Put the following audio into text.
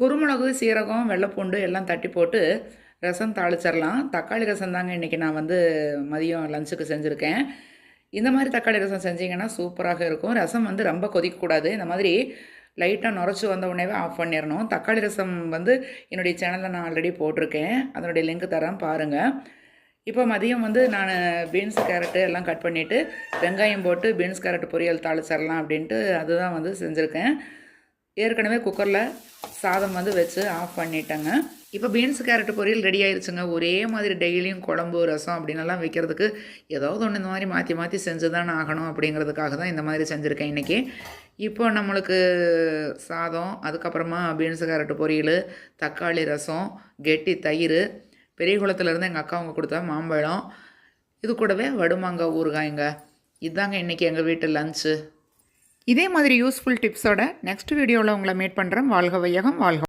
குருமிளகு சீரகம் வெள்ளைப்பூண்டு எல்லாம் தட்டி போட்டு ரசம் தாளிச்சிடலாம். தக்காளி ரசம் தாங்க இன்றைக்கி நான் வந்து மதியம் லஞ்சுக்கு செஞ்சுருக்கேன். இந்த மாதிரி தக்காளி ரசம் செஞ்சீங்கன்னா சூப்பராக இருக்கும். ரசம் வந்து ரொம்ப கொதிக்கக்கூடாது. இந்த மாதிரி லைட்டாக நுரைச்சி வந்த உடனே ஆஃப் பண்ணிடணும். தக்காளி ரசம் வந்து என்னுடைய சேனலில் நான் ஆல்ரெடி போட்டிருக்கேன். அதனுடைய லிங்க் தரேன் பாருங்கள் இப்போ மதியம் வந்து நான் பீன்ஸ் கேரட்டு எல்லாம் கட் பண்ணிவிட்டு வெங்காயம் போட்டு பீன்ஸ் கேரட் பொரியல் தாளிச்சிடலாம் அப்படின்ட்டு அதுதான் வந்து செஞ்சுருக்கேன். ஏற்கனவே குக்கரில் சாதம் வந்து வச்சு ஆஃப் பண்ணிட்டேங்க. இப்போ பீன்ஸ் கேரட் பொரியல் ரெடி ஆயிருச்சுங்க. ஒரே மாதிரி டெய்லியும் குழம்பு ரசம் அப்படின்னெல்லாம் வைக்கிறதுக்கு ஏதாவது ஒன்று இந்த மாதிரி மாற்றி மாற்றி செஞ்சு தானே ஆகணும் அப்படிங்கிறதுக்காக தான் இந்த மாதிரி செஞ்சுருக்கேன் இன்றைக்கி இப்போ நம்மளுக்கு சாதம் அதுக்கப்புறமா பீன்ஸ் கேரட் பொரியல் தக்காளி ரசம் கெட்டி தயிர். பெரிய குளத்துலேருந்து எங்கள் அக்கா அவங்க கொடுத்தா மாம்பழம். இது கூடவே வடுமாங்காய் ஊறுகாய்ங்க. இதாங்க இன்றைக்கி எங்கள் வீட்டு லஞ்சு இதே மாதிரி யூஸ்ஃபுல் டிப்ஸோட நெக்ஸ்ட் வீடியோவில் உங்களை மீட் பண்ணுறேன் வாழ்க வையகம் வாழ்க